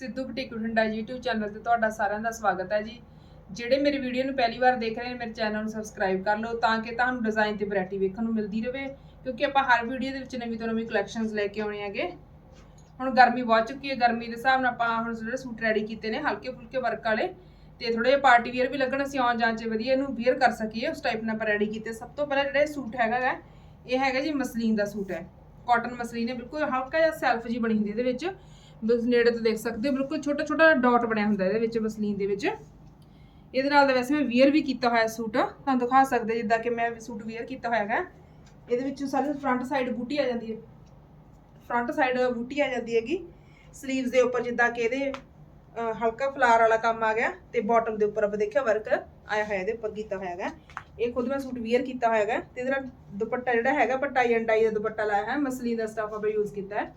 Sidhu boutique Bathinda YouTube channel ਤੇ ਤੁਹਾਡਾ ਸਾਰਿਆਂ ਦਾ ਸਵਾਗਤ ਹੈ ਜੀ। ਜਿਹੜੇ ਮੇਰੀ ਵੀਡੀਓ ਨੂੰ ਪਹਿਲੀ ਵਾਰ ਦੇਖ ਰਹੇ ਨੇ ਮੇਰੇ ਚੈਨਲ ਨੂੰ ਸਬਸਕ੍ਰਾਈਬ ਕਰ ਲਓ ਤਾਂ ਕਿ ਤੁਹਾਨੂੰ ਡਿਜ਼ਾਈਨ ਤੇ ਵੈਰਾਈਟੀ ਵੇਖਣ ਨੂੰ ਮਿਲਦੀ ਰਹੇ ਕਿਉਂਕਿ ਆਪਾਂ ਹਰ ਵੀਡੀਓ ਦੇ ਵਿੱਚ ਨਵੀਂ ਤੋਂ ਨਵੀਂ ਕਲੈਕਸ਼ਨਸ ਲੈ ਕੇ ਆਉਣੇ ਹੈਗੇ। ਹੁਣ ਗਰਮੀ ਬਹੁਤ ਚੁੱਕੀ ਹੈ ਗਰਮੀ ਦੇ ਹਿਸਾਬ ਨਾਲ ਆਪਾਂ ਹੁਣ ਜਿਹੜੇ ਸੂਟ ਰੈਡੀ ਕੀਤੇ ਨੇ ਹਲਕੇ ਫੁਲਕੇ ਵਰਕ ਵਾਲੇ ਤੇ ਥੋੜੇ ਜਿਹਾ ਪਾਰਟੀ ਵੇਅਰ ਵੀ ਲੱਗਣ ਅਸੀਂ ਆਉਣ ਜਾਣ ਚ ਵਧੀਆ ਇਹਨੂੰ ਵੇਅਰ ਕਰ ਸਕੀਏ। ਉਸ ਟਾਈਪ ਨਾਲ ਆਪਾਂ ਰੈਡੀ ਕੀਤੇ। ਸਭ ਤੋਂ ਪਹਿਲਾਂ ਜਿਹੜਾ ਸੂਟ ਹੈਗਾ ਗਾ, ਇਹ ਹੈਗਾ ਜੀ ਮਸਲੀਨ ਦਾ ਸੂਟ ਹੈ। ਕਾਟਨ ਮਸਲੀਨ ਹੈ ਬਿਲਕੁਲ ਹਲਕਾ ਜਿਹਾ ਸੈਲਫ ਜੀ ਬਣੀ ਹੁੰਦੀ ਇਹਦੇ ਵਿੱਚ। ਬਸ ਨੇੜੇ ਤੋਂ ਦੇਖ ਸਕਦੇ ਹੋ, ਬਿਲਕੁਲ ਛੋਟਾ ਛੋਟਾ ਡਾਟ ਬਣਿਆ ਹੁੰਦਾ ਇਹਦੇ ਵਿੱਚ ਮਸਲੀਨ ਦੇ ਵਿੱਚ। ਇਹਦੇ ਨਾਲ ਤਾਂ ਵੈਸੇ ਮੈਂ ਵੀਅਰ ਵੀ ਕੀਤਾ ਹੋਇਆ ਸੂਟ, ਤੁਹਾਨੂੰ ਦਿਖਾ ਸਕਦੇ ਜਿੱਦਾਂ ਕਿ ਮੈਂ ਸੂਟ ਵੀਅਰ ਕੀਤਾ ਹੋਇਆ ਹੈਗਾ। ਇਹਦੇ ਵਿੱਚ ਸਾਰੇ ਫਰੰਟ ਸਾਈਡ ਬੂਟੀ ਆ ਜਾਂਦੀ ਹੈ। ਫਰੰਟ ਸਾਈਡ ਬੂਟੀ ਆ ਜਾਂਦੀ ਹੈਗੀ। ਸਲੀਵਸ ਦੇ ਉੱਪਰ ਜਿੱਦਾਂ ਕਿ ਇਹਦੇ ਹਲਕਾ ਫਲਾਰ ਵਾਲਾ ਕੰਮ ਆ ਗਿਆ ਤੇ ਬਾਟਮ ਦੇ ਉੱਪਰ ਆਪਾਂ ਦੇਖਿਆ ਵਰਕ ਆਇਆ ਹੋਇਆ, ਇਹਦੇ ਉੱਪਰ ਕੀਤਾ ਹੋਇਆ ਹੈਗਾ। ਇਹ ਖੁਦ ਮੈਂ ਸੂਟ ਵੀਅਰ ਕੀਤਾ ਹੋਇਆ ਹੈਗਾ। ਤੇ ਇਹਦੇ ਨਾਲ ਦੁਪੱਟਾ ਜਿਹੜਾ ਹੈਗਾ ਪਟਾਈ ਐਂਡ ਡਾਈ ਦਾ ਦੁਪੱਟਾ ਲਾਇਆ ਹੈ। ਮਸਲੀਨ ਦਾ ਸਟਾਫ ਆਪਾਂ ਯੂਜ਼ ਕੀਤਾ ਹੈ।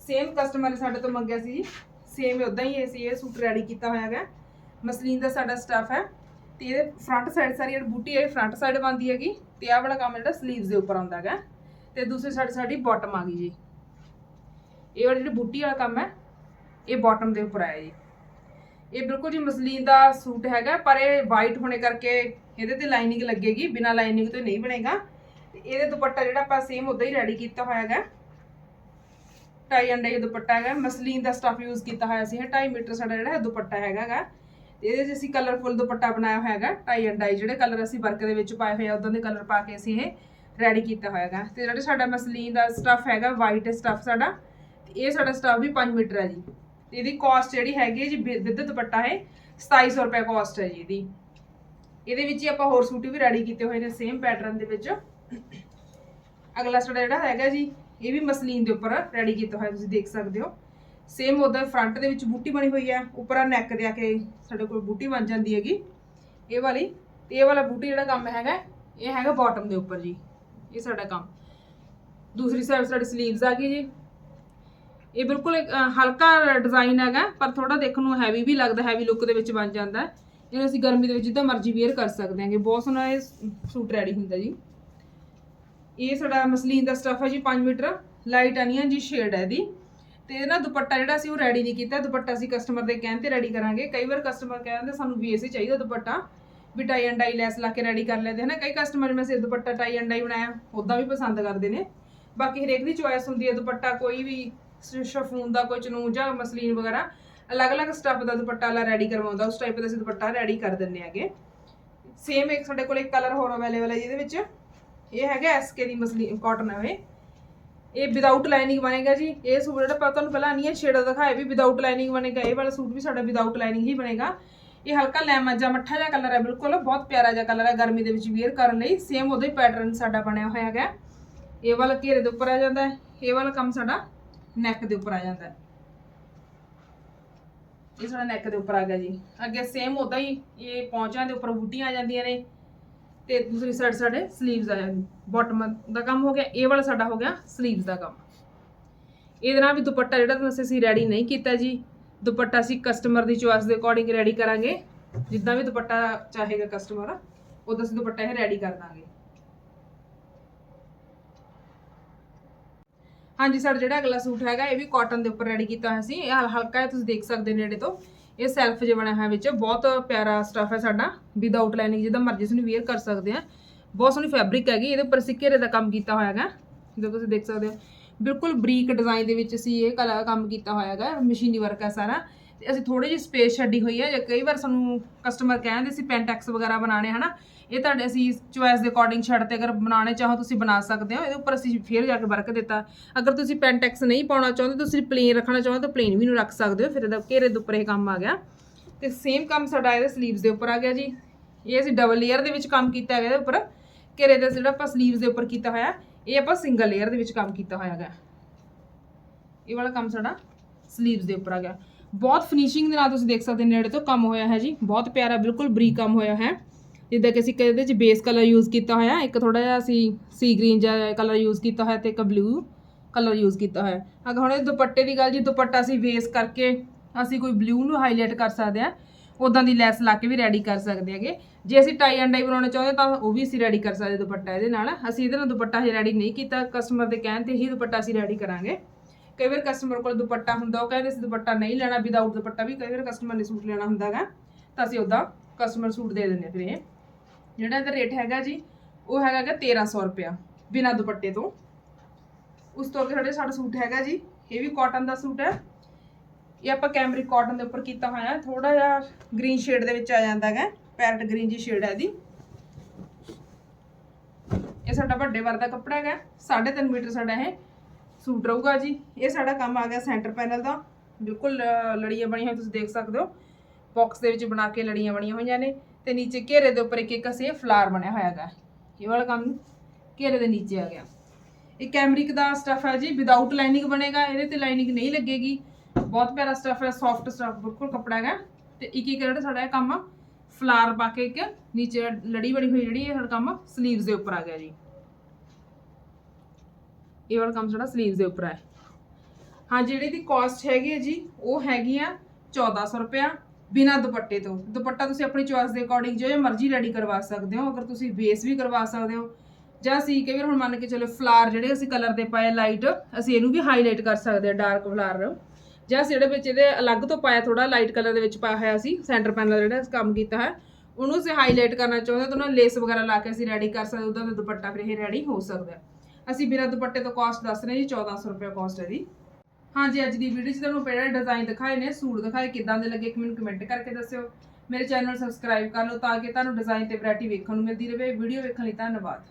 ਸੇਮ ਕਸਟਮਰ ਨੇ ਸਾਡੇ ਤੋਂ ਮੰਗਿਆ ਸੀ ਜੀ। ਸੇਮ ਉਦਾਂ ਹੀ ਅਸੀਂ ਇਹ ਸੂਟ ਰੈਡੀ ਕੀਤਾ ਹੋਇਆ ਹੈਗਾ। ਮਸਲੀਨ ਦਾ ਸਾਡਾ ਸਟਾਫ ਹੈ। ਤੇ ਇਹਦੇ ਫਰੰਟ ਸਾਈਡ ਸਾਰੀ ਜਿਹੜੀ ਬੂਟੀ ਹੈ ਫਰੰਟ ਸਾਈਡ ਬੰਦੀ ਹੈਗੀ। ਤੇ ਆਹ ਵਾਲਾ ਕੰਮ ਜਿਹੜਾ ਸਲੀਵਸ ਦੇ ਉੱਪਰ ਆਉਂਦਾ ਹੈਗਾ। ਤੇ ਦੂਸਰੀ ਸਾਈਡ ਸਾਡੀ ਬਾਟਮ ਆ ਗਈ ਜੀ। ਇਹ ਵਾਲੀ ਜਿਹੜੀ ਬੂਟੀ ਵਾਲਾ ਕੰਮ ਹੈ, ਇਹ ਬਾਟਮ ਦੇ ਉੱਪਰ ਆਇਆ ਜੀ। ਇਹ ਬਿਲਕੁਲ ਜੀ ਮਸਲੀਨ ਦਾ ਸੂਟ ਹੈਗਾ, ਪਰ ਇਹ ਵਾਈਟ ਹੋਣੇ ਕਰਕੇ ਇਹਦੇ ਤੇ ਲਾਈਨਿੰਗ ਲੱਗੇਗੀ। ਬਿਨਾ ਲਾਈਨਿੰਗ ਤੋਂ ਨਹੀਂ ਬਣੇਗਾ। ਤੇ ਇਹਦੇ ਦੁਪੱਟਾ ਜਿਹੜਾ ਆਪਾਂ ਸੇਮ ਉਦਾਂ ਹੀ ਰੈਡੀ ਕੀਤਾ ਹੋਇਆ ਹੈਗਾ। ਟਾਈ ਐਂਡ ਇਹ ਦੁਪੱਟਾ ਹੈਗਾ। ਮਸਲੀਨ ਦਾ ਸਟਫ ਯੂਜ਼ ਕੀਤਾ ਹੋਇਆ ਸੀ, ਇਹ 2.5 ਮੀਟਰ ਸਾਡਾ ਜਿਹੜਾ ਹੈ ਦੁਪੱਟਾ ਹੈਗਾ ਗਾ ਇਹਦੇ 'ਚ ਅਸੀਂ ਕਲਰਫੁਲ ਦੁਪੱਟਾ ਬਣਾਇਆ ਹੋਇਆ ਹੈਗਾ ਟਾਈ ਐਂਡ ਡਾਈ ਜਿਹੜੇ ਕਲਰ ਅਸੀਂ ਵਰਕ ਦੇ ਵਿੱਚ ਪਾਏ ਹੋਏ ਆ ਉਦਾਂ ਦੇ ਕਲਰ ਪਾ ਕੇ ਅਸੀਂ ਇਹ ਰੈਡੀ ਕੀਤਾ ਹੋਇਆ ਹੈਗਾ ਤੇ ਜਿਹੜਾ ਸਾਡਾ ਮਸਲੀਨ ਦਾ ਸਟਫ ਹੈਗਾ ਵਾਈਟ ਸਟਫ ਸਾਡਾ, ਤੇ ਇਹ ਸਾਡਾ ਸਟਫ ਵੀ 5 ਮੀਟਰ ਹੈ ਜੀ। ਇਹਦੀ ਕਾਸਟ ਜਿਹੜੀ ਹੈਗੀ ਹੈ ਜੀ ਵਿਦ ਦੁਪੱਟਾ ਹੈ 2700 ਰੁਪਏ ਕਾਸਟ ਹੈ ਜੀ ਇਹਦੀ। ਇਹਦੇ ਵਿੱਚ ਹੀ ਆਪਾਂ ਹੋਰ ਸੂਟ ਵੀ ਰੈਡੀ ਕੀਤੇ ਹੋਏ ਨੇ ਸੇਮ ਪੈਟਰਨ ਦੇ ਵਿੱਚ। ਅਗਲਾ ਸਾਡਾ ਜਿਹੜਾ ਹੈਗਾ ਜੀ ਇਹ ਵੀ ਮਸਲੀਨ ਦੇ ਉੱਪਰ ਰੈਡੀ ਕੀਤਾ ਹੋਇਆ ਤੁਸੀਂ ਦੇਖ ਸਕਦੇ ਹੋ। ਸੇਮ ਉਹਦਾ ਫਰੰਟ ਦੇ ਵਿੱਚ ਬੂਟੀ ਬਣੀ ਹੋਈ ਹੈ ਉੱਪਰ ਆ ਨੈਕ ਦੇ ਆ ਕੇ ਸਾਡੇ ਕੋਲ ਬੂਟੀ ਬਣ ਜਾਂਦੀ ਹੈਗੀ। ਇਹ ਵਾਲੀ ਤੇ ਇਹ ਵਾਲਾ ਬੂਟੀ ਜਿਹੜਾ ਕੰਮ ਹੈਗਾ ਇਹ ਹੈਗਾ ਬਾਟਮ ਦੇ ਉੱਪਰ ਜੀ। ਇਹ ਸਾਡਾ ਕੰਮ। ਦੂਸਰੀ ਸਾਈਡ ਸਾਡੇ ਸਲੀਵਸ ਆ ਗਈ ਜੀ। ਇਹ ਬਿਲਕੁਲ ਇੱਕ, ਹਲਕਾ ਡਿਜ਼ਾਈਨ ਹੈਗਾ ਪਰ ਥੋੜਾ ਦੇਖਣ ਨੂੰ ਹੈਵੀ ਵੀ ਲੱਗਦਾ ਹੈਵੀ ਲੁੱਕ ਦੇ ਵਿੱਚ ਬਣ ਜਾਂਦਾ। ਇਹਨੂੰ ਅਸੀਂ ਗਰਮੀ ਦੇ ਵਿੱਚ ਜਿੱਦਾਂ ਮਰਜ਼ੀ ਵੇਅਰ ਕਰ ਸਕਦੇ ਹਾਂਗੇ। ਬਹੁਤ ਸੋਹਣਾ ਇਹ ਸੂਟ ਰੈਡੀ ਹੁੰਦਾ ਜੀ। ਇਹ ਸਾਡਾ ਮਸਲੀਨ ਦਾ ਸਟਫ ਹੈ ਜੀ 5 ਮੀਟਰ ਲਾਈਟ ਅਨੀਅਨ ਜੀ ਸ਼ੇਡ ਹੈ ਇਹਦੀ। ਤੇ ਇਹ ਨਾ ਦੁਪੱਟਾ ਜਿਹੜਾ ਸੀ ਉਹ ਰੈਡੀ ਨਹੀਂ ਕੀਤਾ, ਦੁਪੱਟਾ ਅਸੀਂ ਕਸਟਮਰ ਦੇ ਕਹਿਣ ਤੇ ਰੈਡੀ ਕਰਾਂਗੇ। ਕਈ ਵਾਰ ਕਸਟਮਰ ਕਹਿੰਦੇ ਸਾਨੂੰ ਵੀ ਐਸੀ ਚਾਹੀਦਾ ਦੁਪੱਟਾ, ਵੀ ਟਾਈ ਐਂਡ ਡਾਈ ਲੈਸ ਲਾ ਕੇ ਰੈਡੀ ਕਰ ਲੈਂਦੇ ਹਨ ਕਈ ਕਸਟਮਰ ਮੈਂ ਸਿਰ ਦੁਪੱਟਾ ਟਾਈ ਐਂਡ ਡਾਈ ਬਣਾਇਆ ਉਦਾਂ ਵੀ ਪਸੰਦ ਕਰਦੇ ਨੇ। ਬਾਕੀ ਹਰੇਕ ਦੀ ਚੁਆਇਸ ਹੁੰਦੀ ਹੈ ਦੁਪੱਟਾ, ਕੋਈ ਵੀ ਸ਼ਫੂਨ ਦਾ, ਕੋਈ ਚਨੂਨ ਜਾਂ ਮਸਲੀਨ ਵਗੈਰਾ, ਅਲੱਗ-ਅਲੱਗ ਸਟੱਫ ਦਾ ਦੁਪੱਟਾ ਲਾ ਰੈਡੀ ਕਰਵਾਉਂਦਾ, ਉਸ ਟਾਈਪ ਦਾ ਅਸੀਂ ਦੁਪੱਟਾ ਰੈਡੀ ਕਰ ਦਿੰਦੇ ਹੈਗੇ। ਸੇਮ ਇੱਕ ਸਾਡੇ ਕੋਲ ਇੱਕ ਕਲਰ ਹੋਰ ਅਵੇਲੇਬਲ ਹੈ ਜਿਹਦੇ ਵਿੱਚ ਇਹ ਹੈਗਾ ਐਸਕੇ ਦੀ ਮਸਲੀਨ ਕਾਟਨ ਹੈ ਇਹ ਇਹ ਵਿਦਆਊਟ ਲਾਈਨਿੰਗ ਬਣੇਗਾ ਜੀ ਇਹ ਸੂਟ ਜਿਹੜਾ ਆਪਾਂ ਤੁਹਾਨੂੰ ਪਹਿਲਾਂ ਅਨੀਅਨ ਸ਼ੇਡ ਦਿਖਾਇਆ ਵੀ ਵਿਦਆਊਟ ਲਾਈਨਿੰਗ ਬਣੇਗਾ ਇਹ ਵਾਲਾ ਸੂਟ ਵੀ ਸਾਡਾ ਵਿਦਆਊਟ ਲਾਈਨਿੰਗ ਹੀ ਬਣੇਗਾ ਇਹ ਹਲਕਾ ਲੈਮਨ ਜਾਂ ਮੱਠਾ ਜਿਹਾ ਕਲਰ ਹੈ ਬਿਲਕੁਲ ਬਹੁਤ ਪਿਆਰਾ ਜਿਹਾ ਕਲਰ ਹੈ ਗਰਮੀ ਦੇ ਵਿੱਚ ਵੇਅਰ ਕਰਨ ਲਈ ਸੇਮ ਉਹਦਾ ਹੀ ਪੈਟਰਨ ਸਾਡਾ ਬਣਿਆ ਹੋਇਆ ਹੈਗਾ ਇਹ ਵਾਲਾ ਘੇਰੇ ਦੇ ਉੱਪਰ ਆ ਜਾਂਦਾ ਹੈ ਇਹ ਵਾਲਾ ਕੰਮ ਸਾਡਾ ਨੈਕ ਦੇ ਉੱਪਰ ਆ ਜਾਂਦਾ ਹੈ ਇਹ ਸਾਡਾ ਨੈਕ ਦੇ ਉੱਪਰ ਆ ਗਿਆ ਜੀ ਅੱਗੇ ਸੇਮ ਉਦਾਂ ਹੀ ਇਹ ਪੌਂਚਾਂ ਦੇ ਉੱਪਰ ਬੂਟੀਆਂ ਆ ਜਾਂਦੀਆਂ ਨੇ ਤੇ ਦੂਸਰੀ ਸਾਈਡ ਸਾਡੇ ਸਲੀਵਸ ਆ ਜਾਂਦੀ। ਬਾਟਮ ਦਾ ਕੰਮ ਹੋ ਗਿਆ, ਇਹ ਵਾਲਾ ਸਾਡਾ ਹੋ ਗਿਆ ਸਲੀਵਸ ਦਾ ਕੰਮ। ਇਹਦੇ ਨਾਲ ਵੀ ਦੁਪੱਟਾ ਜਿਹੜਾ ਤੁਹਾਨੂੰ ਅਸੀਂ ਰੈਡੀ ਨਹੀਂ ਕੀਤਾ ਜੀ, ਦੁਪੱਟਾ ਅਸੀਂ ਕਸਟਮਰ ਦੀ ਚੋਇਸ ਦੇ ਅਕੋਰਡਿੰਗ ਰੈਡੀ ਕਰਾਂਗੇ। ਜਿੱਦਾਂ ਵੀ ਦੁਪੱਟਾ ਚਾਹੇਗਾ ਕਸਟਮਰ ਉਦਾਂ ਅਸੀਂ ਦੁਪੱਟਾ ਇਹ ਰੈਡੀ ਕਰ ਦਾਂਗੇ। ਹਾਂਜੀ, ਸਾਡਾ ਜਿਹੜਾ ਅਗਲਾ ਸੂਟ ਹੈਗਾ, ਇਹ ਵੀ ਕਾਟਨ ਦੇ ਉੱਪਰ ਰੈਡੀ ਕੀਤਾ ਹੋਇਆ ਸੀ। ਇਹ ਹਲ- ਹਲਕਾ ਹੈ ਤੁਸੀਂ ਦੇਖ ਸਕਦੇ ਹੋ ਨੇੜੇ ਤੋਂ। ਇਹ ਸੈਲਫ ਜੇ ਬਣਿਆ ਹੋਇਆ ਵਿੱਚ, ਬਹੁਤ ਪਿਆਰਾ ਸਟਫ ਹੈ ਸਾਡਾ ਵਿਦਆਊਟ ਲਾਈਨਿੰਗ ਜਿਹਦਾ ਮਰਜ਼ੀ ਤੁਸੀਂ ਵੇਅਰ ਕਰ ਸਕਦੇ ਆ। ਬਹੁਤ ਸੋਹਣੀ ਫੈਬਰਿਕ ਹੈਗੀ, ਇਹਦੇ ਉੱਪਰ ਅਸੀਂ ਘੇਰੇ ਦਾ ਕੰਮ ਕੀਤਾ ਹੋਇਆ ਹੈਗਾ। ਜਿੱਦਾਂ ਤੁਸੀਂ ਦੇਖ ਸਕਦੇ ਹੋ, ਬਿਲਕੁਲ ਬਰੀਕ ਡਿਜ਼ਾਈਨ ਦੇ ਵਿੱਚ ਅਸੀਂ ਇਹ ਕਲਾ ਕੰਮ ਕੀਤਾ ਹੋਇਆ ਹੈਗਾ, ਮਸ਼ੀਨੀ ਵਰਕ ਹੈ ਸਾਰਾ। ਤੇ ਅਸੀਂ ਥੋੜੀ ਜਿਹੀ ਸਪੇਸ ਛੱਡੀ ਹੋਈ ਹੈ, ਜਾਂ ਕਈ ਵਾਰ ਸਾਨੂੰ ਕਸਟਮਰ ਕਹਿੰਦੇ ਸੀ ਪੈਂਟੈਕਸ ਵਗੈਰਾ ਬਣਾਣੇ ਹਨਾ? ਇਹ ਤੁਹਾਡੇ ਅਸੀਂ ਚੁਆਇਸ ਦੇ ਅਕੋਰਡਿੰਗ ਛੱਡ ਤੇ ਅਗਰ ਬਣਾਉਣੇ ਚਾਹੋ ਤੁਸੀਂ ਬਣਾ ਸਕਦੇ ਹੋ, ਇਹਦੇ ਉੱਪਰ ਅਸੀਂ ਫੇਰ ਜਾ ਕੇ ਵਰਕ ਦਿੱਤਾ। ਅਗਰ ਤੁਸੀਂ ਪੈਂਟੈਕਸ ਨਹੀਂ ਪਾਉਣਾ ਚਾਹੁੰਦੇ, ਤੁਸੀਂ ਪਲੇਨ ਰੱਖਣਾ ਚਾਹੁੰਦੇ ਤਾਂ ਪਲੇਨ ਵੀ ਨੂੰ ਰੱਖ ਸਕਦੇ ਹੋ, ਫਿਰ ਇਹਦਾ ਘੇਰੇ ਦੇ ਉੱਪਰ ਇਹ ਕੰਮ ਆ ਗਿਆ। ਤੇ ਸੇਮ ਕੰਮ ਸਾਡਾ ਇਹਦੇ ਸਲੀਵਸ ਦੇ ਉੱਪਰ ਆ ਗਿਆ ਜੀ। ਇਹ ਅਸੀਂ ਡਬਲ ਲੇਅਰ ਦੇ ਵਿੱਚ ਕੰਮ ਕੀਤਾ ਹੈਗਾ ਇਹਦੇ ਉੱਪਰ। ਘੇਰੇ ਦੇ ਜਿਹੜਾ ਆਪਾਂ ਸਲੀਵਸ ਦੇ ਉੱਪਰ ਕੀਤਾ ਹੋਇਆ, ਇਹ ਆਪਾਂ ਸਿੰਗਲ ਲੇਅਰ ਦੇ ਵਿੱਚ ਕੰਮ ਕੀਤਾ ਹੋਇਆ ਹੈਗਾ। ਇਹ ਵਾਲਾ ਕੰਮ ਸਾਡਾ ਸਲੀਵਸ ਦੇ ਉੱਪਰ ਆ ਗਿਆ। ਬਹੁਤ ਫਿਨਿਸ਼ਿੰਗ ਦੇ ਨਾਲ ਤੁਸੀਂ ਦੇਖ ਸਕਦੇ ਹੋ, ਨੇੜੇ ਤੋਂ ਕੰਮ ਹੋਇਆ ਹੈ ਜੀ। ਬਹੁਤ ਪਿਆਰਾ, ਬਿਲਕੁਲ ਬਰੀਕ ਕੰਮ ਹੋਇਆ ਹੈ। ਜਿੱਦਾਂ ਕਿ ਅਸੀਂ ਇਹਦੇ 'ਚ ਬੇਸ ਕਲਰ ਯੂਜ਼ ਕੀਤਾ ਹੋਇਆ, ਇੱਕ ਥੋੜਾ ਜਿਹਾ ਅਸੀਂ ਸੀ ਗ੍ਰੀਨ ਜਿਹਾ ਕਲਰ ਯੂਜ਼ ਕੀਤਾ ਹੋਇਆ ਤੇ ਇੱਕ ਬਲੂ ਕਲਰ ਯੂਜ਼ ਕੀਤਾ ਹੋਇਆ। ਅਗਰ ਹੁਣ ਇਹ ਦੁਪੱਟੇ ਦੀ ਗੱਲ ਜੀ, ਦੁਪੱਟਾ ਅਸੀਂ ਵੇਸ ਕਰਕੇ ਅਸੀਂ ਕੋਈ ਬਲੂ ਨੂੰ ਹਾਈਲਾਈਟ ਕਰ ਸਕਦੇ ਆ ਉਦਾਂ ਦੀ ਲੈਸ ਲਾ ਕੇ ਵੀ ਰੈਡੀ ਕਰ ਸਕਦੇ ਹੈਗੇ। ਜੇ ਅਸੀਂ ਟਾਈ ਐਂਡ ਡਾਈ ਬਣਾਉਣਾ ਚਾਹੁੰਦੇ ਤਾਂ ਉਹ ਵੀ ਅਸੀਂ ਰੈਡੀ ਕਰ ਸਕਦੇ ਦੁਪੱਟਾ ਇਹਦੇ ਨਾਲ। ਅਸੀਂ ਇਹਦੇ ਨਾਲ ਦੁਪੱਟਾ ਹਜੇ ਰੈਡੀ ਨਹੀਂ ਕੀਤਾ ਕਸਟਮਰ ਦੇ ਕਹਿਣ ਤੇ ਹੀ ਦੁਪੱਟਾ ਅਸੀਂ ਰੈਡੀ ਕਰਾਂਗੇ। ਕਈ ਵਾਰ ਕਸਟਮਰ ਕੋਲ ਦੁਪੱਟਾ ਹੁੰਦਾ, ਉਹ ਕਹਿੰਦੇ ਸੀ ਦੁਪੱਟਾ ਨਹੀਂ ਲੈਣਾ ਵਿਦਆਊਟ ਦੁਪੱਟਾ ਵੀ ਕਈ ਵਾਰ ਕਸਟਮਰ ਨੇ ਸੂਟ ਲੈਣਾ ਹੁੰਦਾਗਾ, ਤਾਂ ਅਸੀਂ ਉਹਦਾ ਕਸਟਮਰ ਸੂਟ ਦੇ ਦਿੰਦੇ ਹਾਂ ਫਿਰ ਇਹ। ਜਿਹੜਾ ਇਹਦਾ ਰੇਟ ਹੈਗਾ ਜੀ ਉਹ ਹੈਗਾ ਗਾ 1300 ਰੁਪਿਆ ਬਿਨਾਂ ਦੁਪੱਟੇ ਤੋਂ। ਉਸ ਤੋਂ ਅੱਗੇ ਸਾਡੇ ਸਾਡਾ ਸੂਟ ਹੈਗਾ ਜੀ ਇਹ ਵੀ ਕਾਟਨ ਦਾ ਸੂਟ ਹੈ। ਇਹ ਆਪਾਂ ਕੈਮਰਿਕ ਕਾਟਨ ਦੇ ਉੱਪਰ ਕੀਤਾ ਹੋਇਆ ਥੋੜਾ ਜਿਹਾ ਗ੍ਰੀਨ ਸ਼ੇਡ ਦੇ ਵਿੱਚ ਆ ਜਾਂਦਾ ਹੈਗਾ ਪੈਰਟ ਗ੍ਰੀਨ ਜੀ ਸ਼ੇਡ ਹੈ ਇਹਦੀ। ਇਹ ਸਾਡਾ ਵੱਡੇ ਵਰ ਦਾ ਕੱਪੜਾ ਹੈਗਾ 3.5 ਮੀਟਰ ਸਾਡਾ ਇਹ ਸੂਟ ਰਹੂਗਾ ਜੀ। ਇਹ ਸਾਡਾ ਕੰਮ ਆ ਗਿਆ ਸੈਂਟਰ ਪੈਨਲ ਦਾ। ਬਿਲਕੁਲ ਅਹ, ਲੜੀਆਂ ਬਣੀਆਂ ਹੋਈਆਂ ਤੁਸੀਂ ਦੇਖ ਸਕਦੇ ਹੋ। ਬਾਕਸ ਦੇ ਵਿੱਚ ਬਣਾ ਕੇ ਲੜੀਆਂ ਬਣੀਆਂ ਹੋਈਆਂ ਨੇ। ਤੇ ਨੀਚੇ ਘੇਰੇ ਦੇ ਉੱਪਰ ਇੱਕ ਇੱਕ ਅਸੀਂ ਫਲਾਰ ਬਣਿਆ ਹੋਇਆ ਹੈਗਾ। ਇਹ ਵਾਲਾ ਕੰਮ ਘੇਰੇ ਦੇ ਨੀਚੇ ਆ ਗਿਆ। ਇਹ ਕੈਮਰਿਕ ਦਾ ਸਟਫ ਹੈ ਜੀ ਵਿਦਆਊਟ ਲਾਈਨਿੰਗ ਬਣੇਗਾ, ਇਹਦੇ ਤੇ ਲਾਈਨਿੰਗ ਨਹੀਂ ਲੱਗੇਗੀ। ਬਹੁਤ ਪਿਆਰਾ ਸਟਫ ਹੈ ਸੌਫਟ ਸਟਫ ਬਿਲਕੁਲ ਕੱਪੜਾ ਹੈਗਾ। ਤੇ ਇੱਕ ਇੱਕ ਜਿਹੜਾ ਸਾਡਾ ਇਹ ਕੰਮ ਫਲਾਰ ਪਾ ਕੇ ਇੱਕ ਨੀਚੇ ਲੜੀ ਬਣੀ ਹੋਈ ਜਿਹੜੀ ਇਹ ਸਾਡਾ ਕੰਮ 슬ੀਵਸ ਦੇ ਉੱਪਰ ਆ ਗਿਆ ਜੀ। ਇਹ ਵਾਲਾ ਕੰਮ ਸਾਡਾ 슬ੀਵਸ ਦੇ ਉੱਪਰ ਹੈ ਹਾਂ, ਜਿਹੜੀ ਦੀ ਕਾਸਟ ਹੈਗੀ ਹੈ ਜੀ, ਉਹ ਹੈਗੀ ਆ 1400 ਰੁਪਿਆ ਬਿਨਾ ਦੁਪੱਟੇ ਤੋਂ। ਦੁਪੱਟਾ ਤੁਸੀਂ ਆਪਣੀ ਚੋਇਸ ਦੇ ਅਕੋਰਡਿੰਗ ਜੋ ਮਰਜ਼ੀ ਰੈਡੀ ਕਰਵਾ ਸਕਦੇ ਹੋ, ਅਗਰ ਤੁਸੀਂ ਬੇਸ ਵੀ ਕਰਵਾ ਸਕਦੇ ਹੋ, ਜਾਂ ਅਸੀਂ ਕਈ ਵਾਰ ਹੁਣ ਮੰਨ ਕੇ ਚਲੋ ਫਲਾਰ ਜਿਹੜੇ ਅਸੀਂ ਕਲਰ ਦੇ ਪਾਏ ਲਾਈਟ ਅਸੀਂ ਇਹਨੂੰ ਵੀ ਹਾਈਲਾਈਟ ਕਰ ਸਕਦੇ ਹਾਂ ਡਾਰਕ ਫਲਾਰ ਜਾਂ ਅਸੀਂ ਜਿਹੜੇ ਵਿੱਚ ਇਹਦੇ ਅਲੱਗ ਤੋਂ ਪਾਇਆ ਥੋੜਾ ਲਾਈਟ ਕਲਰ ਦੇ ਵਿੱਚ ਪਾਇਆ ਹੋਇਆ ਸੀ ਸੈਂਟਰ ਪੈਨਲ ਜਿਹੜਾ ਕੰਮ ਕੀਤਾ ਹੈ, ਉਹਨੂੰ ਅਸੀਂ ਹਾਈਲਾਈਟ ਕਰਨਾ ਚਾਹੁੰਦੇ ਤਾਂ ਉਹਨਾਂ ਲੇਸ ਵਗੈਰਾ ਲਾ ਕੇ ਅਸੀਂ ਰੈਡੀ ਕਰ ਸਕਦੇ ਉਹਦਾ ਦਾ ਦੁਪੱਟਾ ਫਿਰ ਇਹ ਰੈਡੀ ਹੋ ਸਕਦਾ ਅਸੀਂ ਬਿਨਾਂ ਦੁਪੱਟੇ ਤੋਂ ਕਾਸਟ ਦੱਸ ਰਹੇ ਜੀ 1400 ਰੁਪਏ ਕਾਸਟ ਹੈ ਦੀ ਹਾਂਜੀ, ਅੱਜ ਦੀ ਵੀਡੀਓ 'ਚ ਤੁਹਾਨੂੰ ਪਹਿਲੇ ਡਿਜ਼ਾਈਨ ਦਿਖਾਏ ਨੇ, ਸੂਟ ਦਿਖਾਏ, ਕਿਦਾਂ ਦੇ ਲੱਗੇ, ਇੱਕ ਮੈਨੂੰ ਕਮੈਂਟ ਕਰਕੇ ਦੱਸਿਓ। ਮੇਰੇ ਚੈਨਲ ਸਬਸਕ੍ਰਾਈਬ ਕਰ ਲਓ ਤਾਂ ਕਿ ਤੁਹਾਨੂੰ ਡਿਜ਼ਾਈਨ ਤੇ ਵੈਰਾਈਟੀ ਵੇਖਣ ਨੂੰ ਮਿਲਦੀ ਰਹੇ। ਵੀਡੀਓ ਵੇਖਣ ਲਈ ਧੰਨਵਾਦ।